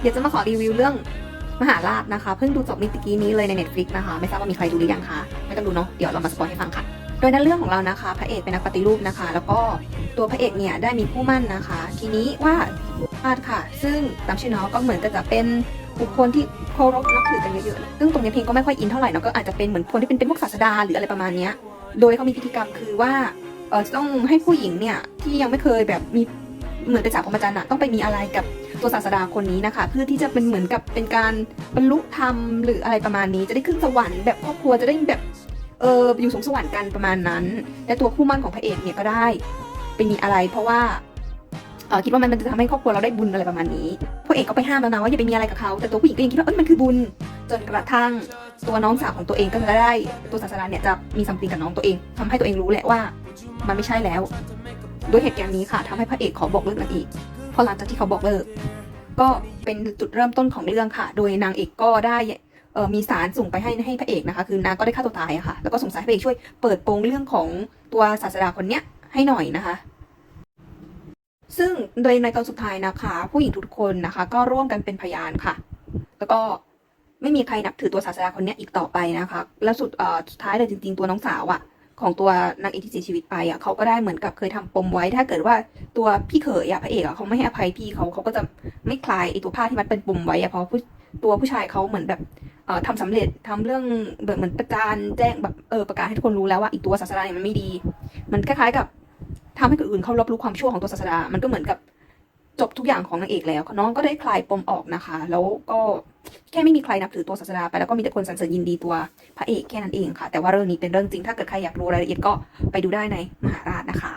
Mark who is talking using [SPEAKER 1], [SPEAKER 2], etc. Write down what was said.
[SPEAKER 1] เดี๋ยวจะมาขอรีวิวเรื่องมหาราชนะคะ เพิ่งดูจบมิตะกี้นี้เลยใน Netflix นะคะ ไม่ทราบว่ามีใครดูหรือยังคะไม่ต้องดูเนาะเดี๋ยวเรามาสปอยให้ฟังค่ะ โดยในเรื่องของเรานะคะ พระเอกเป็นนักปฏิรูปนะคะ แล้วก็ตัวพระเอกเนี่ยได้มีผู้มั่นนะคะ ทีนี้ว่าพาดค่ะ ซึ่งตามชื่อเนาะก็เหมือนจะเป็นบุคคลที่เคารพนับถือกันเยอะๆ ซึ่งตรงนี้เพลงก็ไม่ค่อยอินเท่าไหร่เนาะก็อาจจะเป็นเหมือนคนที่เป็นเป็นพวกศาสดาหรืออะไรประมาณนี้โดยเขามีพิธีกรรมคือว่าเออต้องให้ผู้หญิงเนี่ยที่ยังไม่เคยแบบมี เหมือนไปจากพรหมจรรย์อะต้องไปมีอะไรกับตัวศาสดาคนนี้นะคะ เพื่อที่จะเป็นเหมือนกับเป็นการบรรลุธรรมหรืออะไรประมาณนี้ จะได้ขึ้นสวรรค์แบบครอบครัวจะได้แบบเอออยู่สงสวรรค์กันประมาณนั้น และตัวคู่มั่นของพระเอกเนี่ยก็ได้ไปมีอะไร เพราะว่าเออคิดว่ามันจะทำให้ครอบครัวเราได้บุญอะไรประมาณนี้พระเอกก็ไปห้ามแล้วนะว่าอย่าไปมีอะไรกับเขาแต่ตัวผู้หญิงก็ยังคิดว่าเอ้ยมันคือบุญ จนกระทั่งตัวน้องสาวของตัวเองก็จะได้ตัวศาสดาเนี่ยจะมีสัมพันธ์กับน้องตัวเองทำให้ตัวเองรู้แหละว่า มันไม่ใช่แล้ว ด้วยเหตุการณ์นี้ค่ะทำให้พระเอกขอบอกเลิกนางเอกพอหลังจากที่เขาบอกเลิก ก็เป็นจุดเริ่มต้นของเรื่องค่ะ โดยนางเอกก็ได้เมีสารส่งไปให้ให้พระเอกนะคะ คือนางก็ได้ฆ่าตัวตายอะค่ะ แล้วก็สงสัยให้พระเอกช่วยเปิดโปงเรื่องของตัวศาสดาคนเนี้ยให้หน่อยนะคะ ซึ่งโดยในตอนสุดท้ายนะคะ ผู้หญิงทุกคนนะคะ ก็ร่วมกันเป็นพยานค่ะ แล้วก็ไม่มีใครนับถือตัวศาสดาคนนี้อีกต่อไปนะคะ แล้วสุดสุดท้ายเลยจริง ๆ ตัวน้องสาวอะ ของตัวนางเอกที่เสียชีวิตไปอะเขาก็ได้เหมือนกับเคยทำปมไว้ ถ้าเกิดว่าตัวพี่เขยอะพระเอกอะเขาไม่ให้อภัยพี่เขาเขาก็จะไม่คลายไอตัวผ้าที่มันเป็นปมไว้อะเพราะผู้ตัวผู้ชายเขาเหมือนแบบเอ่อทำสำเร็จทำเรื่องแบบเหมือนประจานแจ้งแบบเออประกาศให้ทุกคนรู้แล้วว่าอีตัวศาสดาเนี่ยมันไม่ดี มันคล้ายๆกับทำให้คนอื่นเขารับรู้ความชั่วของตัวศาสดา มันก็เหมือนกับ จบทุกอย่างของนางเอกแล้วน้องก็ได้คลายปมออกนะคะ แล้วก็แค่ไม่มีใครนับถือตัวศาสดาไปแล้วก็มีแต่คนสรรเสริญยินดีตัวพระเอกแค่นั้นเองค่ะ แต่ว่าเรื่องนี้เป็นเรื่องจริงถ้าเกิดใครอยากรู้รายละเอียดก็ไปดูได้ในมหาราชนะคะ